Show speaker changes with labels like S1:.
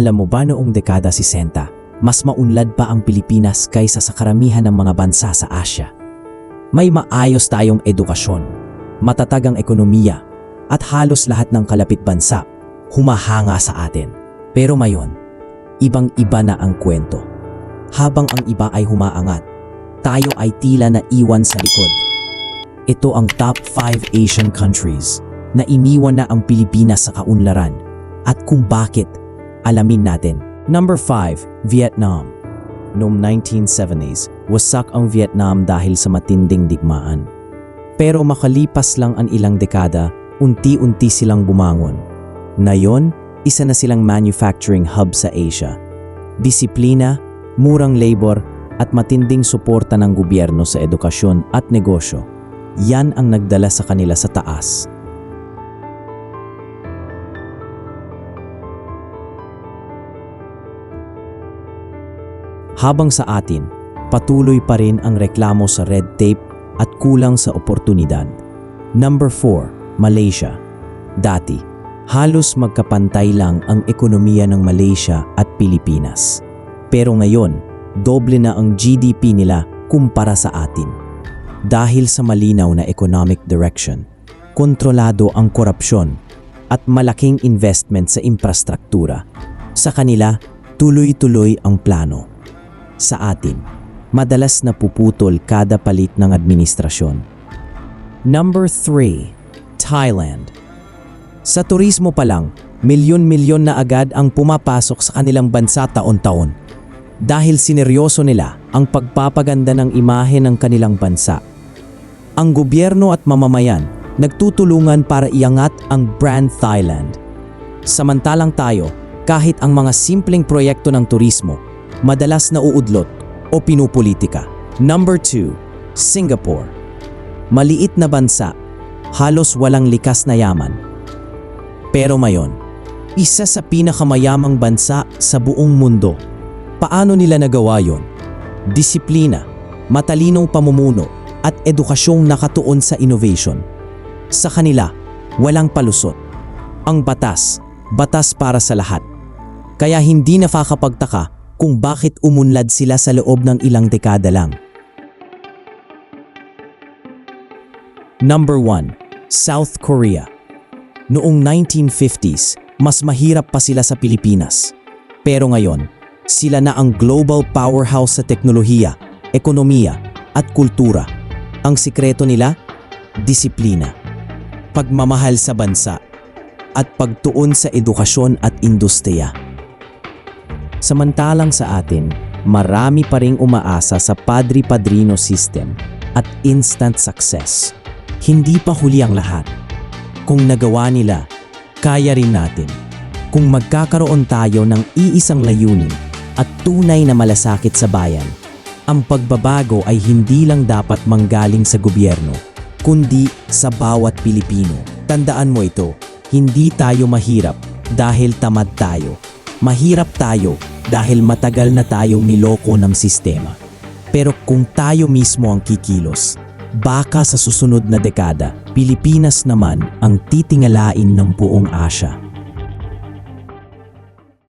S1: Alam mo ba noong dekada 60, mas maunlad pa ang Pilipinas kaysa sa karamihan ng mga bansa sa Asya. May maayos tayong edukasyon, matatag ang ekonomiya, at halos lahat ng kalapit bansa humahanga sa atin. Pero ngayon, ibang-iba na ang kwento. Habang ang iba ay humaangat, tayo ay tila na iwan sa likod. Ito ang top 5 Asian countries na iniwan na ang Pilipinas sa kaunlaran at kung bakit, alamin natin. Number 5, Vietnam. Noong 1970s, wasak ang Vietnam dahil sa matinding digmaan. Pero makalipas lang ang ilang dekada, unti-unti silang bumangon. Ngayon, isa na silang manufacturing hub sa Asia. Disiplina, murang labor, at matinding suporta ng gobyerno sa edukasyon at negosyo. Yan ang nagdala sa kanila sa taas. Habang sa atin, patuloy pa rin ang reklamo sa red tape at kulang sa oportunidad. Number 4, Malaysia. Dati, halos magkapantay lang ang ekonomiya ng Malaysia at Pilipinas. Pero ngayon, doble na ang GDP nila kumpara sa atin. Dahil sa malinaw na economic direction, kontrolado ang korupsyon at malaking investment sa infrastruktura. Sa kanila, tuloy-tuloy ang plano. Sa atin, madalas na puputol kada palit ng administrasyon. Number 3, Thailand. Sa turismo pa lang, milyon-milyon na agad ang pumapasok sa kanilang bansa taon-taon. Dahil sineryoso nila ang pagpapaganda ng imahe ng kanilang bansa. Ang gobyerno at mamamayan nagtutulungan para iangat ang brand Thailand. Samantalang tayo, kahit ang mga simpleng proyekto ng turismo, madalas na uudlot o pinupolitika. Number 2, Singapore. Maliit na bansa, halos walang likas na yaman. Pero ngayon, isa sa pinakamayamang bansa sa buong mundo. Paano nila nagawa yon? Disiplina, matalinong pamumuno, at edukasyong nakatuon sa innovation. Sa kanila, walang palusot. Ang batas, batas para sa lahat. Kaya hindi nakakapagtaka kung bakit umunlad sila sa loob ng ilang dekada lang. Number 1. South Korea. Noong 1950s, mas mahirap pa sila sa Pilipinas. Pero ngayon, sila na ang global powerhouse sa teknolohiya, ekonomiya, at kultura. Ang sikreto nila? Disiplina, pagmamahal sa bansa, at pagtuon sa edukasyon at industriya. Samantalang sa atin, marami pa ring umaasa sa padri-padrino system at instant success. Hindi pa huli ang lahat. Kung nagawa nila, kaya rin natin. Kung magkakaroon tayo ng iisang layunin at tunay na malasakit sa bayan, ang pagbabago ay hindi lang dapat manggaling sa gobyerno, kundi sa bawat Pilipino. Tandaan mo ito, hindi tayo mahirap dahil tamad tayo. Mahirap tayo dahil matagal na tayong niloko ng sistema. Pero kung tayo mismo ang kikilos, baka sa susunod na dekada, Pilipinas naman ang titingalain ng buong Asya.